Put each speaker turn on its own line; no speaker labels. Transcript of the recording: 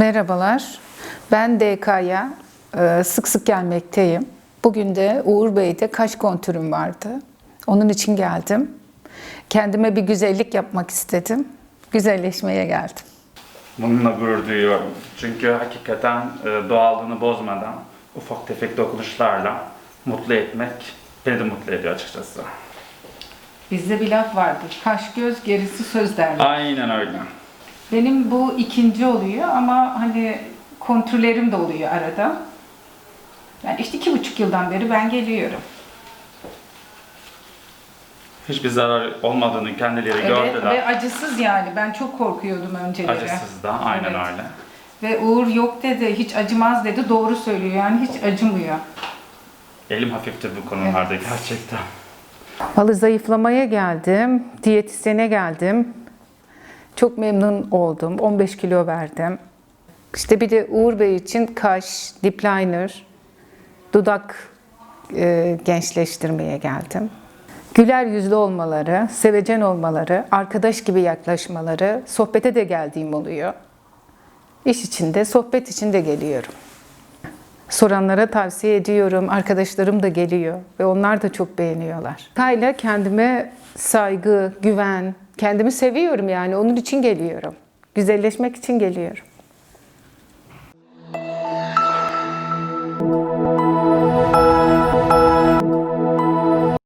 Merhabalar. Ben DK'ya e, sık sık gelmekteyim. Bugün de Uğur Bey'de kaş kontürüm vardı. Onun için geldim. Kendime bir güzellik yapmak istedim. Güzelleşmeye geldim.
Bununla gurur duyuyorum. Çünkü hakikaten e, doğallığını bozmadan ufak tefek dokunuşlarla mutlu etmek beni de mutlu ediyor açıkçası.
Bizde bir laf vardır. Kaş göz gerisi söz derler.
Aynen öyle.
Benim bu ikinci oluyor ama hani kontürlerim de oluyor arada. Yani işte iki buçuk yıldan beri ben geliyorum.
Hiçbir zarar olmadığını kendileri
Evet,
gördüler.
ve acısız yani. Ben çok korkuyordum önceleri.
Acısız da aynen
Evet.
öyle.
Ve Uğur yok dedi, hiç acımaz dedi. Doğru söylüyor yani hiç acımıyor.
Elim hafiftir bu konularda gerçekten.
Vallahi zayıflamaya geldim, diyetisyene geldim. Çok memnun oldum. 15 kilo verdim. İşte bir de Uğur Bey için kaş, lip liner, dudak e, gençleştirmeye geldim. Güler yüzlü olmaları, sevecen olmaları, arkadaş gibi yaklaşmaları, sohbete de geldiğim oluyor. İş içinde, sohbet için de geliyorum. Soranlara tavsiye ediyorum. Arkadaşlarım da geliyor ve onlar da çok beğeniyorlar. Kayla kendime saygı, güven, kendimi seviyorum yani onun için geliyorum. Güzelleşmek için geliyorum.